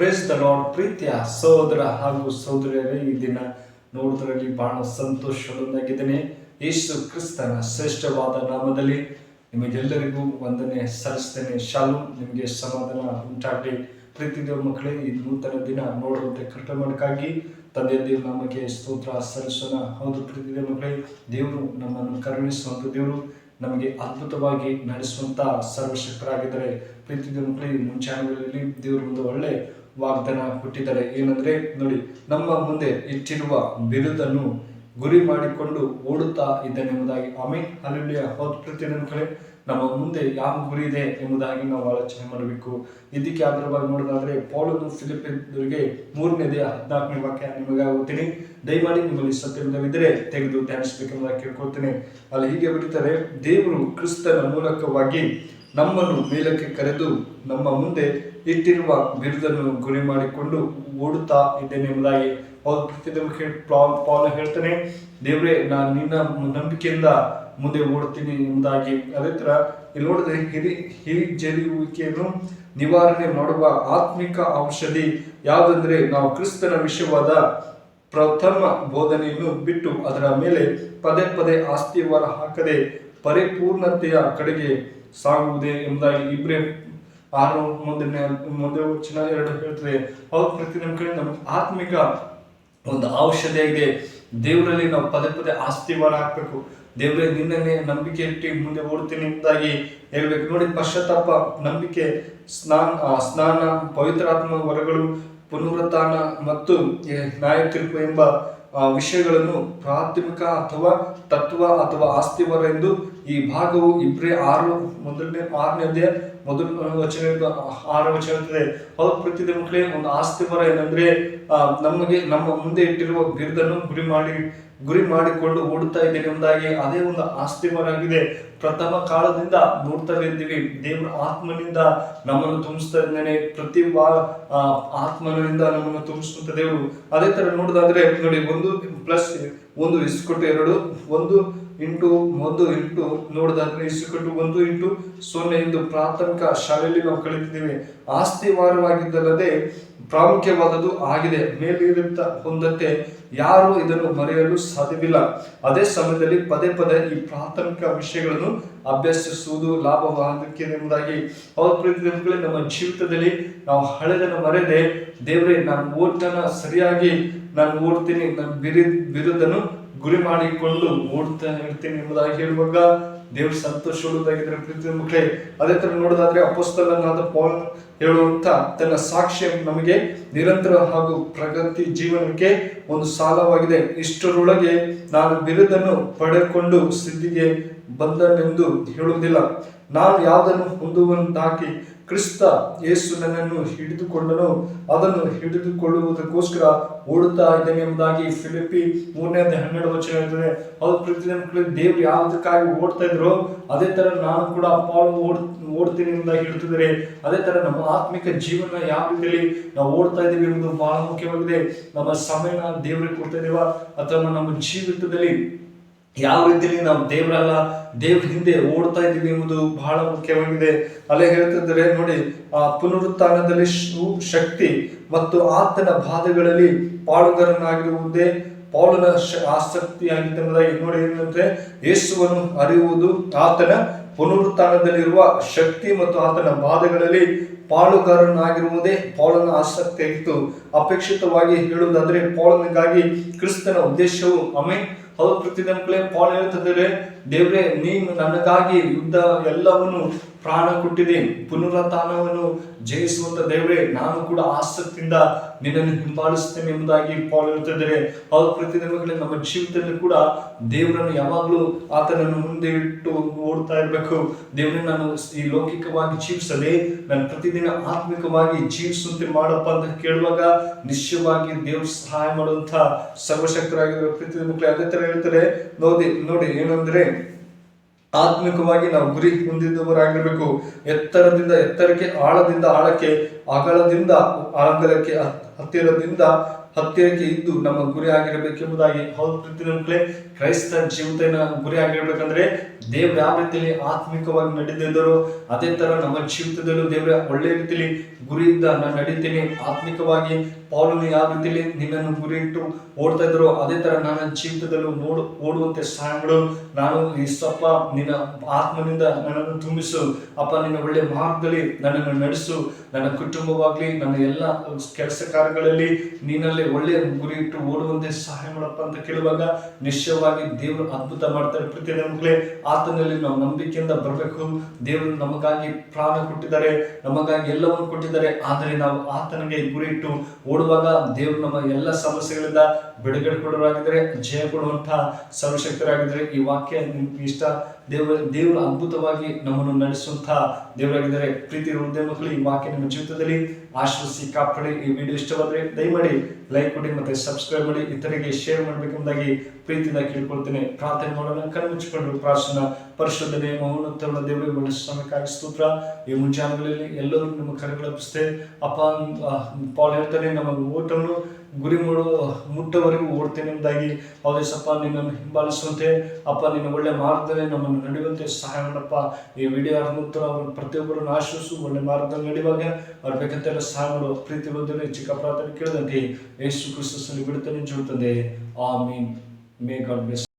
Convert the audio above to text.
Praise ಪ್ರೀತಿಯ ಸಹೋದರ ಹಾಗೂ ಸಹೋದರಿಯರೇ, ಈ ದಿನ ನೋಡುವುದರಲ್ಲಿ ಬಹಳ ಸಂತೋಷವನ್ನಾಗಿದ್ದೇನೆ ಯೇಸು ಕ್ರಿಸ್ತನ ಶ್ರೇಷ್ಠವಾದ ನಾಮದಲ್ಲಿ ನಿಮಗೆಲ್ಲರಿಗೂ ವಂದನೆ ಸಲ್ಲಿಸ್ತೇನೆ. ಶಾಲು ನಿಮಗೆ ಸಮಾಧಾನ ಉಂಟಾಗಲಿ. ಪ್ರೀತಿ ದೇವ ಮಕ್ಕಳೇ, ಈ ನೂತನ ದಿನ ನೋಡುವಂತೆ ಕೃಪೆ ತಂದೆ ದೇವರು ನಮಗೆ ಸ್ತೋತ್ರ ಸಲ್ಲಿಸೋಣ. ಹೌದು ಪ್ರೀತಿ ದೇವ ಮಕ್ಕಳೇ, ದೇವರು ನಮ್ಮನ್ನು ಕರುಣಿಸುವಂಥ ದೇವರು, ನಮಗೆ ಅದ್ಭುತವಾಗಿ ನಡೆಸುವಂತ ಸರ್ವಶಕ್ತರಾಗಿದ್ದಾರೆ. ಪ್ರೀತಿ ದೇವ ಮಕ್ಕಳೇ ಮುಂಚಾನೆಗಳಲ್ಲಿ ದೇವರು ಒಂದು ಒಳ್ಳೆ ವಾಗ್ದಾನ ಕೊಟ್ಟಿದ್ದಾರೆ. ಏನಂದ್ರೆ, ನೋಡಿ, ನಮ್ಮ ಮುಂದೆ ಇಟ್ಟಿರುವ ಬಿರುದನ್ನು ಗುರಿ ಮಾಡಿಕೊಂಡು ಓಡುತ್ತಾ ಇದ್ದೇನೆಂಬುದಾಗಿ. ಅಮೀನ್ ಅಲ್ಲಿಯ ಕಡೆ ನಮ್ಮ ಮುಂದೆ ಯಾವ ಗುರಿ ಇದೆ ಎಂಬುದಾಗಿ ನಾವು ಆಲೋಚನೆ ಮಾಡಬೇಕು. ಇದಕ್ಕೆ ಅದರ ಬಗ್ಗೆ ನೋಡೋದಾದ್ರೆ, ಪೌಲನು ಫಿಲಿಪಿದವರಿಗೆ ಮೂರನೇದೇ ಹದಿನಾಲ್ಕನೇ ವಾಕ್ಯ ನಿಮಗೆ ಓದ್ತೀನಿ ದಯಮಾಡಿ ನಿಮ್ಮಲ್ಲಿ ಸತ್ಯವಿಲ್ಲವಿದ್ದರೆ ತೆಗೆದು ಧ್ಯಾನಿಸಬೇಕೆಂಬುದಾಗಿ ಕೇಳ್ಕೊಳ್ತೇನೆ. ಅಲ್ಲಿ ಹೀಗೆ ಬಿಡುತ್ತಾರೆ ದೇವರು ಕ್ರಿಸ್ತನ ಮೂಲಕವಾಗಿ ನಮ್ಮನ್ನು ಮೇಲಕ್ಕೆ ಕರೆದು ನಮ್ಮ ಮುಂದೆ ಇಟ್ಟಿರುವ ಬಿರುದನ್ನು ಗುರಿ ಮಾಡಿಕೊಂಡು ಓಡುತ್ತಾ ಇದ್ದೇನೆ ಎಂಬುದಾಗಿ ಅವ್ರು ಪಾಲ್ ಹೇಳ್ತಾನೆ, ದೇವ್ರೆ, ನಾನು ನಿನ್ನ ನಂಬಿಕೆಯಿಂದ ಮುಂದೆ ಓಡ್ತೀನಿ ಎಂಬುದಾಗಿ. ಅದೇ ಥರ ಇಲ್ಲಿ ನೋಡಿದ್ರೆ ಹಿರಿ ಹಿರಿಜರಿಯುವಿಕೆಯನ್ನು ನಿವಾರಣೆ ಮಾಡುವ ಆತ್ಮಿಕ ಔಷಧಿ ಯಾವುದಂದ್ರೆ ನಾವು ಕ್ರಿಸ್ತನ ವಿಷಯವಾದ ಪ್ರಥಮ ಬೋಧನೆಯನ್ನು ಬಿಟ್ಟು ಅದರ ಮೇಲೆ ಪದೇ ಪದೇ ಆಸ್ತಿವಾರ ಹಾಕದೆ ಪರಿಪೂರ್ಣತೆಯ ಕಡೆಗೆ ಸಾಗುವುದೇ ಎಂಬುದಾಗಿ ಇಬ್ರೇ ಆರು ಮೊದಲನೇ ಮುಂದೆ ವಚನ ಎರಡು ಹೇಳ್ತದೆ. ಅವ್ರ ಪ್ರತಿ ನಮ್ಮ ಕಡೆ ನಮ್ಮ ಆತ್ಮಿಕ ಒಂದು ಔಷಧಿಯಾಗಿದೆ ದೇವರಲ್ಲಿ ನಾವು ಪದೇ ಪದೇ ಆಸ್ತಿವಾರ ಹಾಕ್ಬೇಕು ದೇವರೇ ನಿನ್ನೇ ನಂಬಿಕೆ ಇಟ್ಟು ಮುಂದೆ ಓಡ್ತೀನಿ ಎಂಬುದಾಗಿ ಹೇಳ್ಬೇಕು. ನೋಡಿ, ಪಶ್ಚಾತ್ತಾಪ, ನಂಬಿಕೆ, ಸ್ನಾನ ಸ್ನಾನ ಪವಿತ್ರಾತ್ಮ ವರಗಳು, ಪುನರುತ್ಥಾನ ಮತ್ತು ನ್ಯಾಯ ಎಂಬ ವಿಷಯಗಳನ್ನು ಪ್ರಾಥಮಿಕ ಅಥವಾ ತತ್ವ ಅಥವಾ ಆಸ್ತಿವರ ಎಂದು ಈ ಭಾಗವು ಇಬ್ಬರೇ ಆರು, ಮೊದಲನೇ, ಆರನೇ ಮೊದಲ ವಚನ ಆರು ವಚನ ಇರ್ತದೆ ಹೌದು ಪ್ರತಿ ಮಕ್ಕಳೇ, ಒಂದು ಆಸ್ತಿವರ ಏನಂದ್ರೆ ನಮಗೆ, ನಮ್ಮ ಮುಂದೆ ಇಟ್ಟಿರುವ ಬಿರುದನ್ನು ಗುರಿ ಮಾಡಿ, ಗುರಿ ಮಾಡಿಕೊಂಡು ಓಡುತ್ತಾ ಇದ್ದೇನೆ ಎಂಬುದಾಗಿ ಅದೇ ಒಂದು ಆಸ್ತಿ ಆಗಿದೆ. ಪ್ರಥಮ ಕಾಲದಿಂದ ನೋಡ್ತಾ ಇದ್ದೀವಿ. ದೇವರ ಆತ್ಮನಿಂದ ನಮ್ಮನ್ನು ತುಂಬಿಸ್ತಾ ಇದ್ದೇನೆ. ಪ್ರತಿ ವಾ ಆತ್ಮನಿಂದ ನಮ್ಮನ್ನು ತುಂಬಿಸುವಂತ ದೇವರು. ಅದೇ ತರ ನೋಡೋದಾದ್ರೆ, ನೋಡಿ, ಒಂದು ಪ್ಲಸ್ ಒಂದು ಇಸ್ಕೊಟ್ಟು ಎರಡು, ಒಂದು ಇಂಟು ಒಂದು ಇಂಟು ನೋಡಿದಾದ್ರೆ ಇಷ್ಟು ಕಟ್ಟು ಒಂದು ಇಂಟು ಸೊನ್ನೆ ಎಂದು ಪ್ರಾಥಮಿಕ ಶಾಲೆಯಲ್ಲಿ ನಾವು ಕಲಿತಿದ್ದೇವೆ. ಆಸ್ತಿ ವಾರವಾಗಿದ್ದಲ್ಲದೆ ಪ್ರಾಮುಖ್ಯವಾದದ್ದು ಆಗಿದೆ. ಮೇಲಿರುತ್ತ ಹೊಂದಂತೆ ಯಾರು ಇದನ್ನು ಮರೆಯಲು ಸಾಧ್ಯವಿಲ್ಲ. ಅದೇ ಸಮಯದಲ್ಲಿ ಪದೇ ಪದೇ ಈ ಪ್ರಾಥಮಿಕ ವಿಷಯಗಳನ್ನು ಅಭ್ಯಸಿಸುವುದು ಲಾಭವಾದಕ್ಕೆ ಎಂಬುದಾಗಿ ಅವ್ರ ಪ್ರೀತಿ ನಮ್ಮ ಜೀವಿತದಲ್ಲಿ ನಾವು ಹಳೆದನ್ನು ಮರೆಯದೆ ದೇವರೇ, ನಾನು ಓಟನ ಸರಿಯಾಗಿ, ನಾನು ಓಡ್ತೀನಿ ನನ್ನ ಬಿರಿ ಬಿರುದನ್ನು ಗುರಿ ಮಾಡಿಕೊಂಡು ಓಡ್ತಾ ಇರ್ತೀನಿ ಎಂಬುದಾಗಿ ಹೇಳುವಾಗ ದೇವ್ರ ಸಂತೋಷವುಳ್ಳದಾಗಿದ್ರೆ ಪ್ರೀತಿ ಮಕ್ಕಳೇ, ಅದೇ ತರ ನೋಡೋದಾದ್ರೆ ಅಪಸ್ತಲನಾದ ಪೌಲ್ ಹೇಳುವಂತ ತನ್ನ ಸಾಕ್ಷ್ಯ ನಮಗೆ ನಿರಂತರ ಹಾಗೂ ಪ್ರಗತಿ ಜೀವನಕ್ಕೆ ಒಂದು ಸಾಲವಾಗಿದೆ. ಇಷ್ಟರೊಳಗೆ ನಾನು ಬಿರುದನ್ನು ಪಡೆದುಕೊಂಡು ಸಿದ್ಧಿಗೆ ಬಂದನೆಂದು ಹೇಳುವುದಿಲ್ಲ. ನಾನು ಯಾವುದನ್ನು ಹೊಂದುವಂತಾಕಿ ಕ್ರಿಸ್ತ ಯೇಸು ನನ್ನನ್ನು ಹಿಡಿದುಕೊಂಡನು, ಅದನ್ನು ಹಿಡಿದುಕೊಳ್ಳುವುದಕ್ಕೋಸ್ಕರ ಓಡುತ್ತಾ ಇದ್ದೇನೆ ಎಂಬುದಾಗಿ ಫಿಲಿಪಿ ಮೂರನೇ ಹನ್ನೆರಡು ವಚನ ಹೇಳ್ತದೆ. ಅವ್ರು ಪ್ರತಿ ದೇವ್ರು ಯಾವುದಕ್ಕಾಗಿ ಓಡ್ತಾ ಇದ್ರು, ಅದೇ ತರ ನಾನು ಕೂಡ ಪಾಲ್ ಓಡ್, ಓಡ್ತೀನಿ ಎಂಬುದಾಗಿ ಹೇಳ್ತಿದ್ದಾರೆ. ಅದೇ ತರ ನಮ್ಮ ಆತ್ಮಿಕ ಜೀವನ ಯಾವ ರೀತಿಯಲ್ಲಿ ನಾವು ಓಡ್ತಾ ಇದ್ದೀವಿ ಎಂಬುದು ಬಹಳ ಮುಖ್ಯವಾಗಿದೆ. ನಮ್ಮ ಸಮಯನ ದೇವರಿಗೆ ಕೊಡ್ತಾ ಅಥವಾ ನಮ್ಮ ಜೀವಿತದಲ್ಲಿ ಯಾವ ರೀತಿಯಲ್ಲಿ ನಾವು ದೇವರಲ್ಲ, ದೇವ್ರ ಹಿಂದೆ ಓಡ್ತಾ ಇದ್ದೀವಿ ಎಂಬುದು ಬಹಳ ಮುಖ್ಯವಾಗಿದೆ. ಅಲ್ಲಿ ಹೇಳ್ತಿದ್ದಾರೆ, ನೋಡಿ, ಆ ಪುನರುತ್ಥಾನದಲ್ಲಿ ಶಕ್ತಿ ಮತ್ತು ಆತನ ಬಾಧೆಗಳಲ್ಲಿ ಪಾಲುಗಾರನಾಗಿರುವುದೇ ಪೌಲನ ಆಸಕ್ತಿಯಾಗಿದೆ ಎಂಬುದಾಗಿ ನೋಡಿ ಏನಂದ್ರೆ, ಯೇಸುವನ್ನು ಅರಿಯುವುದು ಆತನ ಪುನರುತ್ಥಾನದಲ್ಲಿರುವ ಶಕ್ತಿ ಮತ್ತು ಆತನ ಬಾಧೆಗಳಲ್ಲಿ ಪಾಲುಗಾರನಾಗಿರುವುದೇ ಪೌಲನ ಆಸಕ್ತಿಯಾಗಿತ್ತು. ಅಪೇಕ್ಷಿತವಾಗಿ ಹೇಳುವುದಾದರೆ, ಪೌಲನಿಗಾಗಿ ಕ್ರಿಸ್ತನ ಉದ್ದೇಶವು ಅಮೇ ಹೌದು ಪ್ರತಿದಿನಗಳೇ ಪಾಲ್ ಹೇಳ್ತಿದ್ದಾರೆ ದೇವ್ರೆ ನೀನು ನನಗಾಗಿ ಯುದ್ಧ ಎಲ್ಲವನ್ನು ಪ್ರಾಣ ಕೊಟ್ಟಿದೆ ಪುನರುತ್ಥಾನವನ್ನು ಜಯಿಸುವಂತ ದೇವರೇ, ನಾನು ಕೂಡ ಆಸಕ್ತಿಯಿಂದ ನಿನ್ನನ್ನು ಹಿಂಬಾಲಿಸ್ತೇನೆ ಎಂಬುದಾಗಿ ಪಾಲ್ ಹೇಳ್ತಿದ್ದಾರೆ ಹೌದು ಪ್ರತಿದಿನಗಳೇ ನಮ್ಮ ಜೀವಿತದಲ್ಲಿ ಕೂಡ ದೇವರನ್ನು ಯಾವಾಗಲೂ ಆತನನ್ನು ಮುಂದೆ ಇಟ್ಟು ಓಡ್ತಾ ಇರಬೇಕು. ದೇವರನ್ನು ನಾನು ಈ ಲೌಕಿಕವಾಗಿ ಜೀವಿಸದೆ, ನಾನು ಪ್ರತಿದಿನ ಆತ್ಮಿಕವಾಗಿ ಜೀವಿಸುವಂತೆ ಮಾಡಪ್ಪ ಅಂತ ಕೇಳುವಾಗ ನಿಶ್ಚಯವಾಗಿ ದೇವ್ರ ಸಹಾಯ ಮಾಡುವಂತ ಸರ್ವಶಕ್ತರಾಗಿರುವ ಪ್ರತಿ ಮಕ್ಕಳು ಅದೇ ತರ ಹೇಳ್ತಾರೆ. ನೋಡಿ ನೋಡಿ ಏನಂದ್ರೆ ಆತ್ಮಿಕವಾಗಿ ನಾವು ಗುರಿ ಹೊಂದಿದವರಾಗಿರ್ಬೇಕು. ಎತ್ತರದಿಂದ ಎತ್ತರಕ್ಕೆ ಆಳದಿಂದ ಆಳಕ್ಕೆ ಅಗಲದಿಂದ ಅಗಲಕ್ಕೆ ಹತ್- ಹತ್ತಿರದಿಂದ ಹತ್ತಿರಕ್ಕೆ ಇದ್ದು ನಮ್ಮ ಗುರಿ ಆಗಿರಬೇಕೆಂಬುದಾಗಿ ಹೌದು ಮಕ್ಕಳೇ ಕ್ರೈಸ್ತ ಜೀವಿತನ ಗುರಿ ಆಗಿರ್ಬೇಕಂದ್ರೆ ದೇವ್ರ ಯಾವ ರೀತಿಯಲ್ಲಿ ಆತ್ಮಿಕವಾಗಿ ನಡೆದಿದ್ದರೋ ಅದೇ ತರ ನಮ್ಮ ಜೀವಿತದಲ್ಲೂ ದೇವ್ರ ಒಳ್ಳೆ ರೀತಿಯಲ್ಲಿ ಗುರಿಯಿಂದ ನಾನು ನಡೀತೀನಿ. ಆತ್ಮಿಕವಾಗಿ ಪೌಲನು ಯಾವ ರೀತಿಯಲ್ಲಿ ನಿನ್ನನ್ನು ಗುರಿ ಇಟ್ಟು ಓಡ್ತಾ ಇದ್ರು ಅದೇ ತರ ನನ್ನ ಜೀವಿತದಲ್ಲೂ ನೋಡು, ಓಡುವಂತೆ ಸಹಾಯಗಳು ನಾನು ಇಷ್ಟಪ್ಪ ನಿನ್ನ ಆತ್ಮನಿಂದ ನನ್ನನ್ನು ತುಂಬಿಸು. ಅಪ್ಪ, ನಿನ್ನ ಒಳ್ಳೆ ಮಾರ್ಗದಲ್ಲಿ ನನ್ನನ್ನು ನಡೆಸು. ನನ್ನ ಕುಟುಂಬವಾಗ್ಲಿ, ನನ್ನ ಎಲ್ಲ ಕೆಲಸ ಕಾರ್ಯಗಳಲ್ಲಿ ನೀನಲ್ಲಿ ಒಳ್ಳೆಯ ಗುರಿ ಇಟ್ಟು ಓಡುವಂತೆ ಸಹಾಯ ಮಾಡಪ್ಪ ಅಂತ ಕೇಳುವಾಗ ನಿಶ್ಚಯವಾಗಿ ದೇವರು ಅದ್ಭುತ ಮಾಡ್ತಾರೆ. ಪ್ರತಿ ಮಕ್ಕಳೇ, ಆತನಲ್ಲಿ ನಾವು ನಂಬಿಕೆಯಿಂದ ಬರಬೇಕು. ದೇವರು ನಮಗಾಗಿ ಪ್ರಾಣ ಕೊಟ್ಟಿದ್ದಾರೆ, ನಮಗಾಗಿ ಎಲ್ಲವನ್ನು ಕೊಟ್ಟಿದ್ದಾರೆ. ಆದರೆ ನಾವು ಆತನಿಗೆ ಗುರಿ ಇಟ್ಟು ಓಡುವಾಗ ದೇವರು ನಮ್ಮ ಎಲ್ಲ ಸಮಸ್ಯೆಗಳಿಂದ ಬಿಡುಗಡೆ ಕೊಡೋರಾಗಿದ್ದರೆ ಜಯ ಕೊಡುವಂತಹ ಸರ್ವಶಕ್ತರಾಗಿದ್ದರೆ, ಈ ವಾಕ್ಯ ನಿಮ್ಗೆ ಇಷ್ಟ. ದೇವರ ದೇವರು ಅದ್ಭುತವಾಗಿ ನಮ್ಮನ್ನು ನಡೆಸುವಂತಹ ದೇವರಾಗಿದ್ದಾರೆ ಪ್ರೀತಿ ಹೃದಯ ಮಕ್ಕಳು, ಈ ವಾಕ್ಯ ನಿಮ್ಮ ಜೀವಿತದಲ್ಲಿ ಆಶ್ರಯಿಸಿ ಕಾಪಾಡಿ. ಈ ವಿಡಿಯೋ ಇಷ್ಟವಾದರೆ ದಯಮಾಡಿ ಲೈಕ್ ಕೊಡಿ ಮತ್ತೆ ಸಬ್ಸ್ಕ್ರೈಬ್ ಮಾಡಿ ಇತರಿಗೆ ಶೇರ್ ಮಾಡಬೇಕೆಂಬುದಾಗಿ ಪ್ರೀತಿಯಿಂದ ಕೇಳ್ಕೊಳ್ತೇನೆ. ಪ್ರಾರ್ಥನೆ ಮಾಡೋಣ, ಕಣ್ಣು ಮುಚ್ಚಿಕೊಂಡು ಪ್ರಾರ್ಥನಾ ಪರಿಶೋಧನೆ ಮೌನೋತ್ತರಣ ದೇವರಿಗೆ ಸಮಯಕ್ಕಾಗಿ ಸ್ತೋತ್ರ. ಈ ಮುಂಜಾನೆಗಳಲ್ಲಿ ಎಲ್ಲರೂ ನಿಮ್ಮ ಕರೆಗಳಪ್ಪಿಸ್ತೇವೆ ಅಪ್ಪ ಪಾಲ್ ಹೇಳ್ತಾನೆ ನಮ್ಮ ಓಟವನ್ನು ಗುರಿ ಮುಡು ಮುಟ್ಟವರೆಗೂ ಓಡ್ತೇನೆ ಎಂಬುದಾಗಿ ಹೌದೇಸಪ್ಪ ನಿನ್ನನ್ನು ಹಿಂಬಾಲಿಸುವಂತೆ ಅಪ್ಪ, ನಿನ್ನ ಒಳ್ಳೆ ಮಾರ್ಗದಲ್ಲಿ ನಮ್ಮನ್ನು ನಡೆಯುವಂತೆ ಸಹಾಯ ಮಾಡಪ್ಪ. ಈ ವಿಡಿಯೋ ಆದ ಅವರನ್ನು ಅವರು ಪ್ರತಿಯೊಬ್ಬರನ್ನು ಆಶ್ರಯಿಸು ಒಳ್ಳೆ ಮಾರ್ಗದಲ್ಲಿ ನಡೆಯುವಾಗ ಅವ್ರ ಬೇಕಂತೆಲ್ಲ ಸಹಾಯ ಮಾಡುವ ಪ್ರೀತಿ ಬಂದರೆ ಚಿಕ್ಕ ಪ್ರಾರ್ಥನೆ ಕೇಳಿದಂತೆ ಯೇಸು ಕ್ರಿಸ್ತಸ್ಸಲ್ಲಿ ಬಿಡುತ್ತಾನೆ ಜೀವಿತಂದೆ ಆ ಮೀನ್ ಮೇ ಗಾಡ್ ಬ್ಲೆಸ್